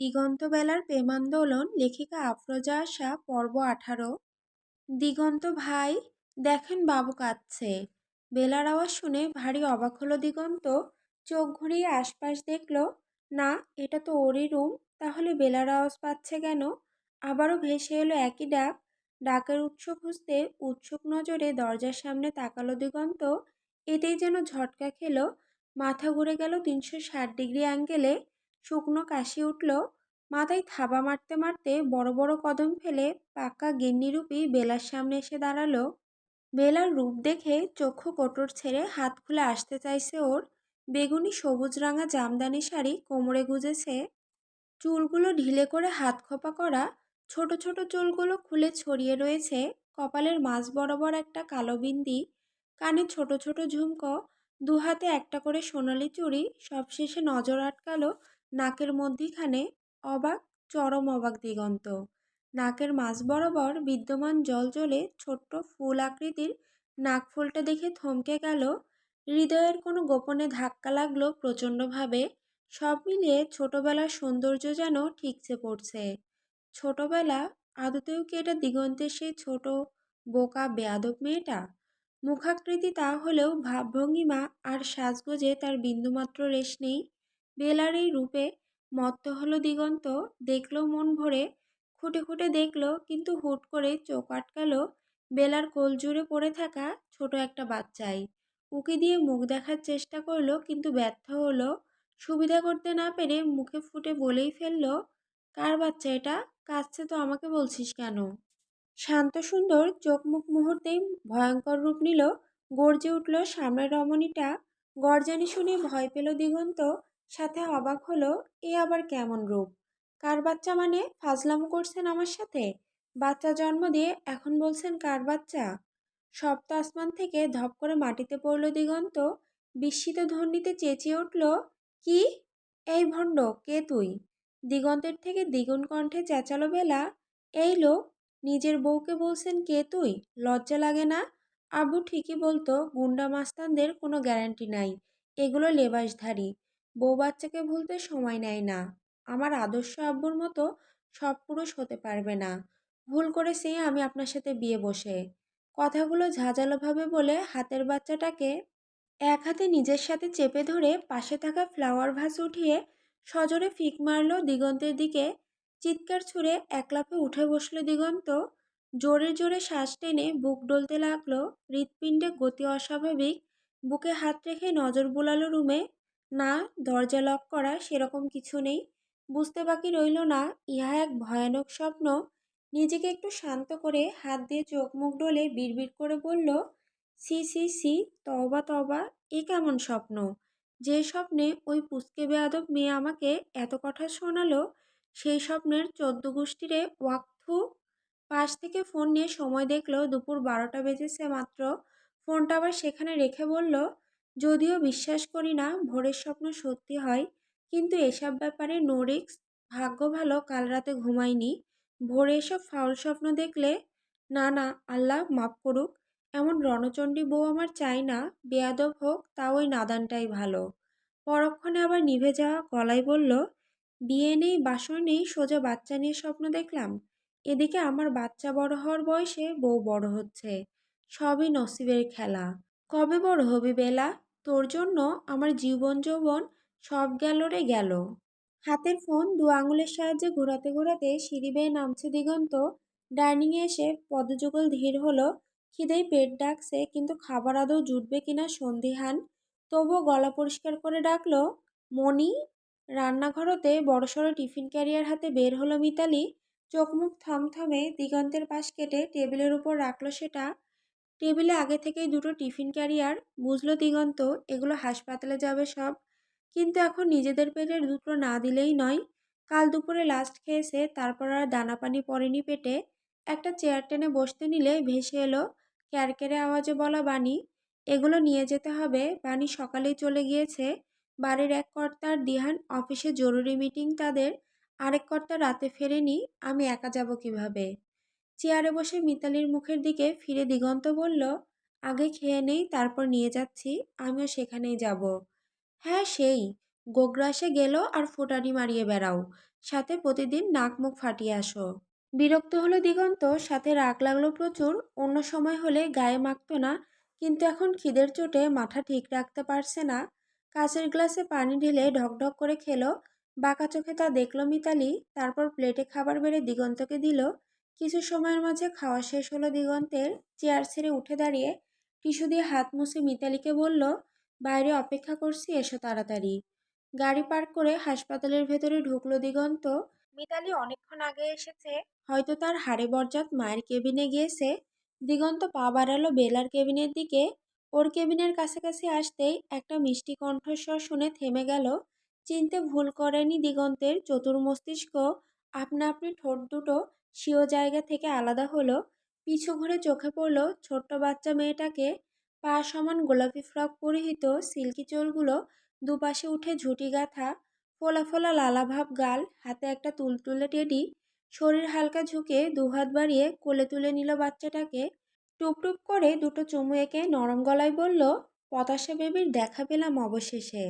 দিগন্তবেলার প্রেমান্দোলন লেখিকা আফরোজা আশা পর্ব আঠারো। দিগন্ত ভাই, দেখেন বাবু কাঁদছে। বেলার আওয়াজ শুনে ভারী অবাক হলো দিগন্ত। চোখ ঘুরিয়ে আশপাশ দেখল, না, এটা তো ওরই রুম, তাহলে বেলার আওয়াজ পাচ্ছে কেন? আবারও ভেসে এলো একই ডাক। ডাকের উৎস খুঁজতে উৎসুক নজরে দরজার সামনে তাকালো দিগন্ত। এতেই যেন ঝটকা খেলো। মাথা ঘুরে গেল তিনশো ষাট ডিগ্রি অ্যাঙ্গেলে। শুকনো কাশি উঠল, মাথায় থাবা মারতে মারতে বড় বড় কদম ফেলে পাক্কা গিন্নিরূপী বেলার সামনে এসে দাঁড়াল। বেলার রূপ দেখে চক্ষু কোটর ছেড়ে হাত খুলে আসতে চাইছে ওর। বেগুনি সবুজ রাঙা জামদানি শাড়ি কোমরে গুজেছে। চুলগুলো ঢিলে করে হাত খোপা করা, ছোট ছোট চুলগুলো খুলে ছড়িয়ে রয়েছে। কপালের মাঝ বরাবর একটা কালো বিন্দি, কানে ছোট ছোট ঝুমকো দু হাতে একটা করে সোনালি চুড়ি, সবশেষে নজর আটকালো নাকের মধ্যিখানে অবাক, চরম অবাক দিগন্ত। নাকের মাঝ বরাবর বিদ্যমান জল জ্বলে ছোট্ট ফুল আকৃতির নাকফুলটা দেখে থমকে গেল। হৃদয়ের কোনো গোপনে ধাক্কা লাগল প্রচণ্ডভাবে। সব মিলিয়ে ছোটবেলার সৌন্দর্য যেন ঠিকছে পড়ছে। ছোটবেলা, আদতেও কি এটা দিগন্তের সেই ছোট, বোকা, বেয়াদব মেয়েটা? মুখাকৃতি তা হলেও ভাবভঙ্গিমা আর সাজগোজে তার বিন্দুমাত্র রেশ নেই। বেলার এই রূপে মত্ত হলো দিগন্ত দেখল মন ভরে, খুঁটে খুঁটে দেখল, কিন্তু হুট করে চোখ আটকালো বেলার কোল জুড়ে পড়ে থাকা ছোট একটা বাচ্চাই। উকি দিয়ে মুখ দেখার চেষ্টা করল, কিন্তু ব্যর্থ হলো। সুবিধা করতে না পেরে মুখে ফুটে বলেই ফেলল, কার বাচ্চা এটা? কাঁদছে তো আমাকে বলছিস কেন? শান্ত সুন্দর চোখ মুখ মুহূর্তেই ভয়ঙ্কর রূপ নিল, গর্জে উঠল সামনের রমণীটা। গর্জানি শুনে ভয় পেল দিগন্ত সাথে অবাক হলো, এ আবার কেমন রূপ? কার বাচ্চা মানে? ফাজলামো করছেন আমার সাথে? বাচ্চা জন্ম দিয়ে এখন বলছেন কার বাচ্চা? সপ্ত আসমান থেকে ধপ করে মাটিতে পড়ল দিগন্ত। বিস্মিত ধ্বনিতে চেঁচিয়ে উঠল, কি? এই ভণ্ড, কে তুই? দিগন্তের থেকে দ্বিগুণ কণ্ঠে চেঁচালো বেলা, এই লোক, নিজের বউকে বলছেন কে তুই? লজ্জা লাগে না? আবু ঠিকই বলতো, গুন্ডা মাস্তানদের কোনো গ্যারান্টি নাই। এগুলো লেবাসধারী। বউ বাচ্চাকে ভুলতে সময় নেয় না। আমার আদর্শ আব্বুর মতো সব পুরুষ হতে পারবে না। ভুল করেছি আমি আপনার সাথে বিয়ে বসে। কথাগুলো ঝাঁঝালোভাবে বলে হাতের বাচ্চাটাকে এক হাতে নিজের সাথে চেপে ধরে পাশে থাকা ফ্লাওয়ার ভাস উঠিয়ে সজোরে ফিক মারল দিগন্তের দিকে। চিৎকার ছুঁড়ে একলাফে উঠে বসল দিগন্ত। জোরে জোরে শ্বাস টেনে বুক ডলতে লাগল। হৃৎপিণ্ডে গতি অস্বাভাবিক। বুকে হাত রেখে নজর বুলালো রুমে। না, দরজা লক করা সেরকম কিছু নেই। বুঝতে বাকি রইল না, ইহা এক ভয়ানক স্বপ্ন। নিজেকে একটু শান্ত করে হাত দিয়ে চোখ মুখ ডলে বিড়বিড় করে বলল, সি সি সি তবা তবা এ কেমন স্বপ্ন? যে স্বপ্নে ওই পুচকে বেয়াদব মেয়ে আমাকে এত কথা শোনালো, সেই স্বপ্নের চোদ্দ গোষ্ঠীরে ওয়াকথু পাশ থেকে ফোন নিয়ে সময় দেখল, দুপুর বারোটা বেজেছে মাত্র। ফোনটা আবার সেখানে রেখে বলল যদিও বিশ্বাস করি না ভোরের স্বপ্ন সত্যি হয়, কিন্তু এসব ব্যাপারে নো রিক্স ভাগ্য ভালো কাল রাতে ঘুমাইনি ভোরে এসব ফাউল স্বপ্ন দেখলে, না না, আল্লাহ মাফ করুক, এমন রণচণ্ডী বউ আমার চাই না, বেয়াদব হোক, তা ওই নাদানটাই ভালো। পরক্ষণে আবার নিভে যাওয়া গলায় বলল, বিয়ে নেই, বাসর নেই, সোজা বাচ্চা নিয়ে স্বপ্ন দেখলাম। এদিকে আমার বাচ্চা বড় হওয়ার বয়সে বউ বড় হচ্ছে। সবই নসিবের খেলা। কবে বড় হবি বেলা? তোর জন্য আমার জীবন যৌবন সব গেল রে গেল। হাতের ফোন দু আঙুলের সাহায্যে ঘোরাতে ঘোরাতে সিঁড়ি বেয়ে নামছে দিগন্ত। ডাইনিংয়ে এসে পদযুগল ধীর হলো। খিদেই পেট ডাকছে, কিন্তু খাবার আদৌ জুটবে কিনা সন্দিহান। তবুও গলা পরিষ্কার করে ডাকলো, মণি? রান্নাঘরতে বড়সড় টিফিন ক্যারিয়ার হাতে বের হলো মিতালি। চোখ মুখ থমথমে দিগন্তের পাশ কেটে টেবিলের উপর রাখল সেটা। টেবিলে আগে থেকেই দুটো টিফিন ক্যারিয়ার, বুঝলো দিগন্ত, এগুলো হাসপাতালে যাবে সব। কিন্তু এখন নিজেদের পেটের দুটো না দিলেই নয়। কাল দুপুরে লাস্ট খেয়েছে, তারপর আর দানা পানি পড়েনি পেটে। একটা চেয়ার টেনে বসতে নিলে ভেসে এলো, ক্যারকেরে আওয়াজে বলা বাণী, এগুলো নিয়ে যেতে হবে। বাণী সকালেই চলে গিয়েছে। বাড়ির এক কর্তার দিহান, অফিসে জরুরি মিটিং তাদের, আরেক কর্তা রাতে ফেরেনি, আমি একা যাব কীভাবে? চেয়ারে বসে মিতালির মুখের দিকে ফিরে দিগন্ত বলল, আগে খেয়ে নেই, তারপর নিয়ে যাচ্ছি, আমিও সেখানেই যাব। হ্যাঁ সেই। গোগ্রাসে গেল আর ফুটানি মারিয়ে বেড়াও। সাথে প্রতিদিন নাক মুখ ফাটিয়ে আসো। বিরক্ত হলো দিগন্ত, সাথে রাগ লাগল প্রচুর, অন্য সময় হলে গায়ে মাখতো না, কিন্তু এখন খিদের চোটে মাথা ঠিক রাখতে পারছে না। কাঁচের গ্লাসে পানি ঢেলে ঢকঢক করে খেলো, বাঁকা চোখে তা দেখল মিতালি, তারপর প্লেটে খাবার বেড়ে দিগন্তকে দিল কিছু সময়ের মাঝে খাওয়া শেষ হলো দিগন্তের। চেয়ার ছেড়ে উঠে দাঁড়িয়ে টিস্যু দিয়ে হাত মুছে মিতালিকে বলল, বাইরে অপেক্ষা করছি, এসো তাড়াতাড়ি। গাড়ি পার্ক করে হাসপাতালের ভেতরে ঢুকলো দিগন্ত। মিতালি অনেকক্ষণ আগে এসেছে, হয়তো তার হাড়ে বরজাত মায়ের কেবিনে গিয়েছে। দিগন্ত পা বাড়ালো বেলার কেবিনের দিকে। ওর কেবিনের কাছাকাছি আসতেই একটা মিষ্টি কণ্ঠস্বর শুনে থেমে গেল। চিনতে ভুল করেনি দিগন্তের চতুর মস্তিষ্ক আপনা আপনি ঠোঁট দুটো স্বীয় জায়গা থেকে আলাদা হলো। পিছু ঘুরে চোখে পড়ল ছোট্ট বাচ্চা মেয়েটাকে। পা সমান গোলাপি ফ্রক পরিহিত সিল্কি চুলগুলো দুপাশে উঠে ঝুঁটি গাঁথা, ফোলা ফোলা লালাভাব গাল, হাতে একটা তুলতুলে টেডি। শরীর হালকা ঝুঁকে দুহাত বাড়িয়ে কোলে তুলে নিল বাচ্চাটাকে। টুপটুপ করে দুটো চুমু এঁকে নরম গলায় বলল, পতাশা বেবির দেখা পেলাম অবশেষে।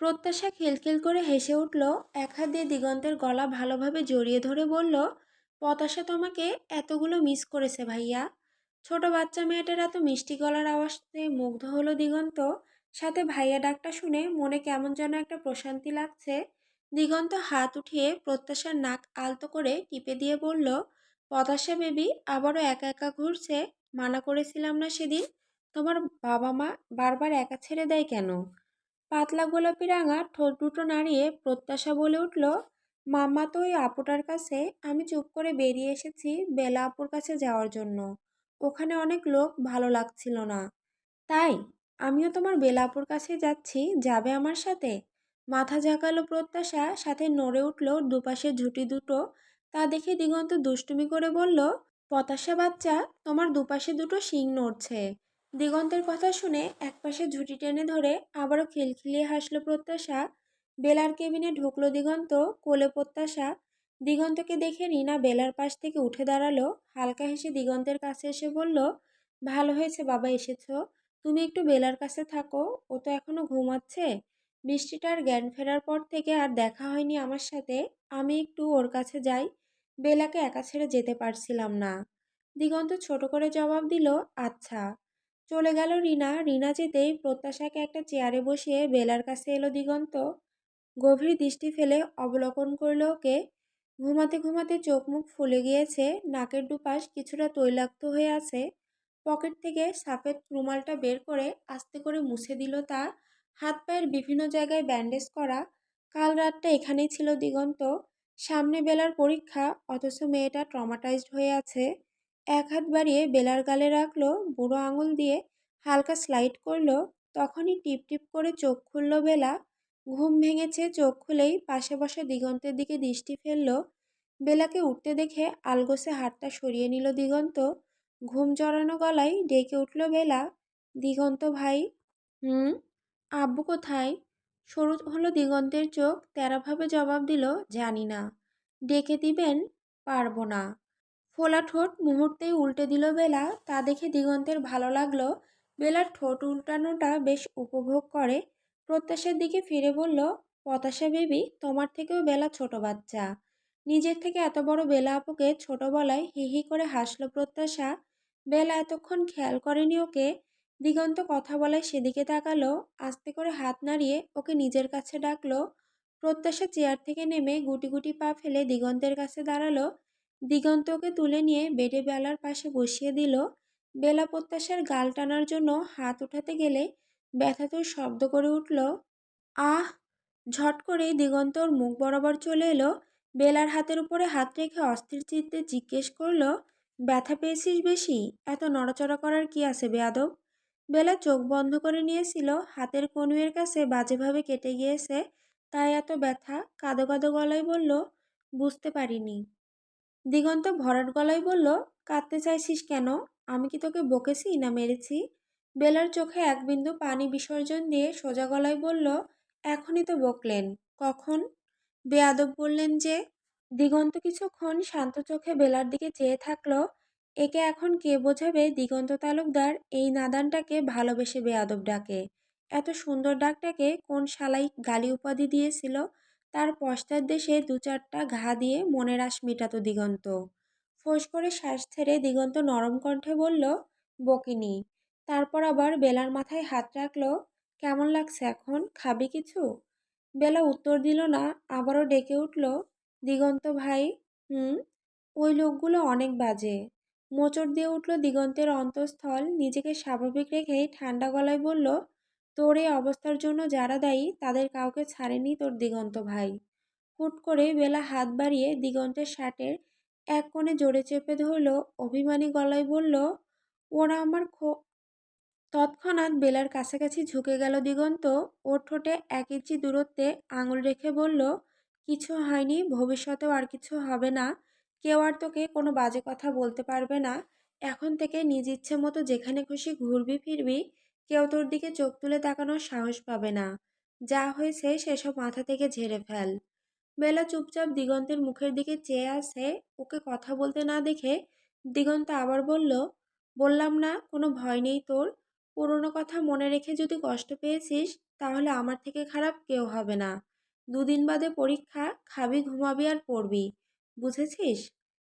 প্রত্যাশা খিলখিল করে হেসে উঠল, এক হাত দিয়ে দিগন্তের গলা ভালোভাবে জড়িয়ে ধরে বলল পতাশা তোমাকে এতগুলো মিস করেছে ভাইয়া। ছোট বাচ্চা মেয়েটার এত মিষ্টি গলার আওয়াজে মুগ্ধ হলো দিগন্ত। সাথে ভাইয়া ডাকটা শুনে মনে কেমন যেন একটা প্রশান্তি লাগছে। দিগন্ত হাত উঠিয়ে প্রত্যাশার নাক আলতো করে টিপে দিয়ে বলল পতাশা বেবি আবারও একা একা ঘুরছে। মানা করেছিলাম না সেদিন। তোমার বাবা মা বারবার একা ছেড়ে দেয় কেন? পাতলা গোলাপি রাঙা ঠোঁট দুটো নাড়িয়ে প্রত্যাশা বলে উঠল মাম্মা, তো ওই আপুটার কাছে আমি চুপ করে বেরিয়ে এসেছি বেলা আপুর কাছে যাওয়ার জন্য। ওখানে অনেক লোক ভালো লাগছিল না। তাই আমিও তোমার বেলাপুর কাছে যাচ্ছি, যাবে আমার সাথে? মাথা ঝাঁকালো প্রত্যাশা, সাথে নড়ে উঠল দুপাশে ঝুঁটি দুটো। তা দেখে দিগন্ত দুষ্টুমি করে বলল, পতাশা বাচ্চা, তোমার দুপাশে দুটো শিং নড়ছে। দিগন্তের কথা শুনে একপাশে ঝুঁটি টেনে ধরে আবারও খিলখিলিয়ে হাসলো প্রত্যাশা। বেলার কেবিনে ঢুকলো দিগন্ত, কোলে প্রত্যাশা। দিগন্তকে দেখে রিনা বেলার পাশ থেকে উঠে দাঁড়াল। হালকা হেসে দিগন্তের কাছে এসে বলল, ভালো হয়েছে বাবা, এসেছ। তুমি একটু বেলার কাছে থাকো, ও তো এখনও ঘুমাচ্ছে। বৃষ্টিটার জ্ঞান ফেরার পর থেকে আর দেখা হয়নি আমার সাথে। আমি একটু ওর কাছে যাই। বেলাকে একা ছেড়ে যেতে পারছিলাম না। দিগন্ত ছোট করে জবাব দিল আচ্ছা। চলে গেল রিনা রিনা যেতেই প্রত্যাশাকে একটা চেয়ারে বসিয়ে বেলার কাছে এলো দিগন্ত। গভীর দৃষ্টি ফেলে অবলোকন করল ওকে ঘুমাতে ঘুমাতে চোখ মুখ ফুলে গিয়েছে, নাকের দুপাশ কিছুটা তৈলাক্ত হয়ে আছে। পকেট থেকে সাফেদ রুমালটা বের করে আস্তে করে মুছে দিল তা। হাত পায়ের বিভিন্ন জায়গায় ব্যান্ডেজ করা। কাল রাতটা এখানেই ছিল দিগন্ত। সামনে বেলার পরীক্ষা, অথচ মেয়েটা ট্রমাটাইজড হয়ে আছে। এক হাত বাড়িয়ে বেলার গালে রাখল, বুড়ো আঙুল দিয়ে হালকা স্লাইড করল। তখনই টিপ টিপ করে চোখ খুলল বেলা। ঘুম ভেঙেছে, চোখ খুলেই পাশে বসা দিগন্তের দিকে দৃষ্টি ফেলল। বেলাকে উঠতে দেখে আলগোসে হাতটা সরিয়ে নিল দিগন্ত। ঘুম জড়ানো গলায় ডেকে উঠল বেলা। দিগন্ত ভাই, হুম, আব্বু কোথায়? সরু হলো দিগন্তের চোখ, তেরাভাবে জবাব দিল, জানি না। ডেকে দিবেন? পারব না। ফোলা ঠোঁট মুহূর্তেই উল্টে দিল বেলা। তা দেখে দিগন্তের ভালো লাগল। বেলার ঠোঁট উল্টানোটা বেশ উপভোগ করে। প্রত্যাশার দিকে ফিরে বলল পতাশা বেবি, তোমার থেকেও বেলা ছোট বাচ্চা। নিজের থেকে এত বড় বেলা আপুকে ছোট বলায় হি হি করে হাসলো প্রত্যাশা। বেলা এতক্ষণ খেয়াল করেনি ওকে। দিগন্ত কথা বলায় সেদিকে তাকালো, আস্তে করে হাত নাড়িয়ে ওকে নিজের কাছে ডাকলো। প্রত্যাশা চেয়ার থেকে নেমে গুটি গুটি পা ফেলে দিগন্তের কাছে দাঁড়াল। দিগন্ত ওকে তুলে নিয়ে বেডে বেলার পাশে বসিয়ে দিল। বেলা প্রত্যাশার গাল টানার জন্য হাত উঠাতে গেলে ব্যথাতুর শব্দ করে উঠল। আহ! ঝট করে দিগন্তর মুখ বরাবর চলে এলো, বেলার হাতের উপরে হাত রেখে অস্থির চিত্তে জিজ্ঞেস করল, ব্যথা পেয়েছিস বেশি? এত নড়াচড়া করার কি আছে বেয়াদব? বেলা চোখ বন্ধ করে নিয়েছিল, হাতের কনুয়ের কাছে বাজেভাবে কেটে গিয়েছে, তাই এত ব্যথা, কাদো কাদো গলায় বলল, বুঝতে পারিনি। দিগন্ত ভরাট গলায় বলল, কাঁদতে চাইছিস কেন? আমি কি তোকে বকেছি না মেরেছি? বেলার চোখে এক বিন্দু পানি বিসর্জন দিয়ে সোজা গলায় বলল, এখনই তো বকলেন। কখন? বেয়াদব বললেন যে, দিগন্ত কিছুক্ষণ শান্ত চোখে বেলার দিকে চেয়ে থাকল। একে এখন কে বোঝাবে? দিগন্ত তালুকদার এই নাদানটাকে ভালোবেসে বেয়াদব ডাকে। এত সুন্দর ডাকটাকে কোন শালাই গালি উপাধি দিয়েছিল? তার পশ্চাৎ দেশে দু চারটা ঘা দিয়ে মনের আশ মেটাতো দিগন্ত। ফোঁস করে শ্বাস ছেড়ে দিগন্ত নরম কণ্ঠে বলল, বকিনি। তারপর আবার বেলার মাথায় হাত রাখল, কেমন লাগছে এখন? খাবি কিছু? বেলা উত্তর দিল না, আবারও ডেকে উঠল, দিগন্ত ভাই, হুম, ওই লোকগুলো অনেক বাজে। মোচড় দিয়ে উঠল দিগন্তের অন্তঃস্থল, নিজেকে স্বাভাবিক রেখেই ঠান্ডা গলায় বলল, তোর এই অবস্থার জন্য যারা দায়ী, তাদের কাউকে ছাড়েনি তোর দিগন্ত ভাই। হুট করে বেলা হাত বাড়িয়ে দিগন্তের শার্টের এক কোণে জোরে চেপে ধরল, অভিমানী গলায় বলল, ওরা আমার খো তৎক্ষণাৎ বেলার কাছাকাছি ঝুঁকে গেল দিগন্ত। ওর ঠোঁটে এক ইঞ্চি দূরত্বে আঙুল রেখে বলল, কিছু হয়নি, ভবিষ্যতেও আর কিছু হবে না। কেউ আর তোকে কোনো বাজে কথা বলতে পারবে না। এখন থেকে নিজ ইচ্ছে মতো যেখানে খুশি ঘুরবি, ফিরবি, কেউ তোর দিকে চোখ তুলে তাকানোর সাহস পাবে না। যা হয়েছে সেসব মাথা থেকে ঝেড়ে ফেল। বেলা চুপচাপ দিগন্তের মুখের দিকে চেয়ে আসে। ওকে কথা বলতে না দেখে দিগন্ত আবার বলল, বললাম না, কোনো ভয় নেই তোর। পুরনো কথা মনে রেখে যদি কষ্ট পেয়েছিস, তাহলে আমার থেকে খারাপ কেউ হবে না। দুদিন বাদে পরীক্ষা, খাবি, ঘুমাবি আর পড়বি। বুঝেছিস?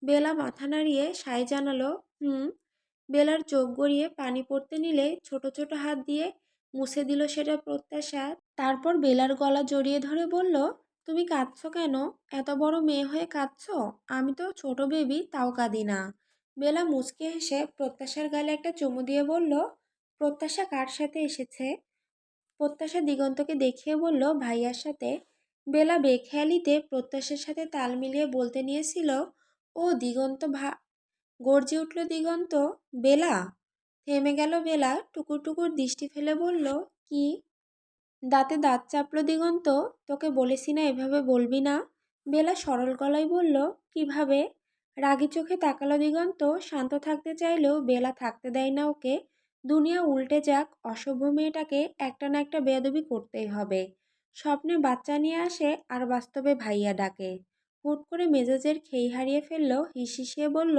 বেলা মাথা নাড়িয়ে সাই জানালো, হুম। বেলার চোখ গড়িয়ে পানি পড়তে নিলে ছোট ছোট হাত দিয়ে মুছে দিল সেটা প্রত্যাশা। তারপর বেলার গলা জড়িয়ে ধরে বলল, তুমি কাঁদছো কেন? এত বড় মেয়ে হয়ে কাঁদছো? আমি তো ছোট বেবি তাও কাঁদি না। বেলা মুচকে হেসে প্রত্যাশার গালে একটা চুমু দিয়ে বলল প্রত্যাশা কার সাথে এসেছে? প্রত্যাশা দিগন্তকে দেখিয়ে বলল, ভাইয়ার সাথে? বেলা বেখেয়ালিতে প্রত্যাশার সাথে তাল মিলিয়ে বলতে নিয়েছিল, ও দিগন্ত ভা গর্জে উঠল দিগন্ত, বেলা? থেমে গেল বেলা, টুকুর টুকুর দৃষ্টি ফেলে বলল, কি? দাঁতে দাঁত চাপলো দিগন্ত, তোকে বলেছি না এভাবে বলবি না? বেলা সরল গলায় বলল, কীভাবে? রাগি চোখে তাকালো দিগন্ত, শান্ত থাকতে চাইলেও বেলা থাকতে দেয় না ওকে। দুনিয়া উল্টে যাক, অসভ্য মেয়েটাকে একটা না একটা বেয়াদবি করতেই হবে। স্বপ্নে বাচ্চা নিয়ে আসে আর বাস্তবে ভাইয়া ডাকে। হুট করে মেজাজের খেই হারিয়ে ফেলল হিসিয়ে বলল,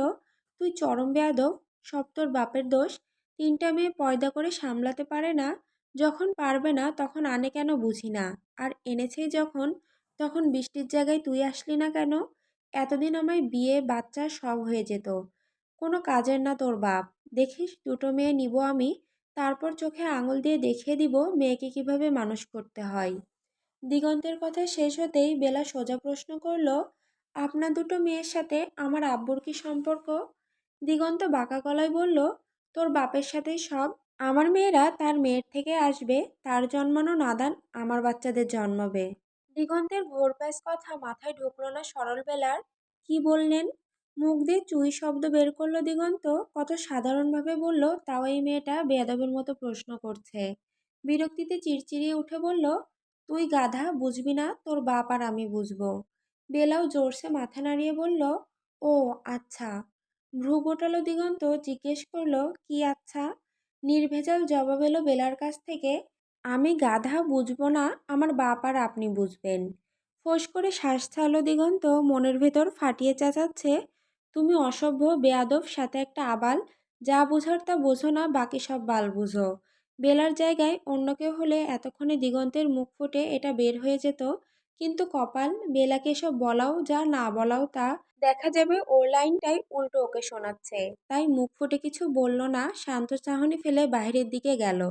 তুই চরম বেয়াদব, সব তোর বাপের দোষ। তিনটা মেয়ে পয়দা করে সামলাতে পারে না, যখন পারবে না তখন আনে কেন বুঝি না। আর এনেছেই যখন, তখন বৃষ্টির জায়গায় তুই আসলি না কেন? এতদিন আমায় বিয়ে, বাচ্চা সব হয়ে যেত। কোনো কাজের না তোর বাপ। দেখিস দুটো মেয়ে নিব আমি, তারপর চোখে আঙুল দিয়ে দেখিয়ে দিব মেয়েকে কীভাবে মানুষ করতে হয়। দিগন্তের কথা শেষ হতেই বেলা সোজা প্রশ্ন করল, আপনার দুটো মেয়ের সাথে আমার আব্বুর কি সম্পর্ক? দিগন্ত বাঁকা গলায় বলল, তোর বাপের সাথেই সব। আমার মেয়েরা তার মেয়ের থেকে আসবে, তার জন্মানো নাদান আমার বাচ্চাদের জন্মাবে। দিগন্তের প্যাস কথা মাথায় ঢুকলো না সরল বেলার। কি বললেন? মুখ দিয়ে চুই শব্দ বের করল দিগন্ত। কত সাধারণভাবে বলল, তাও এই মেয়েটা বেয়াদবের মতো প্রশ্ন করছে। বিরক্তিতে চিরচিরিয়ে উঠে বলল, তুই গাধা, বুঝবি না, তোর বাপ আর আমি বুঝব। বেলাও জোরসে মাথা নাড়িয়ে বলল, ও আচ্ছা। ভ্রু গোটালো দিগন্ত, জিজ্ঞেস করল, কি আচ্ছা? নির্ভেজাল জবাব এলো বেলার কাছ থেকে, আমি গাধা, বুঝব না, আমার বাপ আর আপনি বুঝবেন। ফোঁস করে শ্বাস ছাড়লো দিগন্ত, মনের ভেতর ফাটিয়ে চেঁচাচ্ছে তুমি অসভ্য, বেয়াদব, সাথে একটা আবাল। যা বোঝার তা বোঝো না, বাকি সব বাল বুঝো। বেলার জায়গায় অন্য কেউ হলে এতক্ষণে দিগন্তের মুখ ফুটে এটা বের হয়ে যেত। কিন্তু কপাল, বেলাকে এসব বলাও যা না বলাও তা, দেখা যাবে ওর লাইনটাই উল্টো ওকে শোনাচ্ছে। তাই মুখ ফুটে কিছু বলল না, শান্ত চাহনি ফেলে বাইরের দিকে গেল।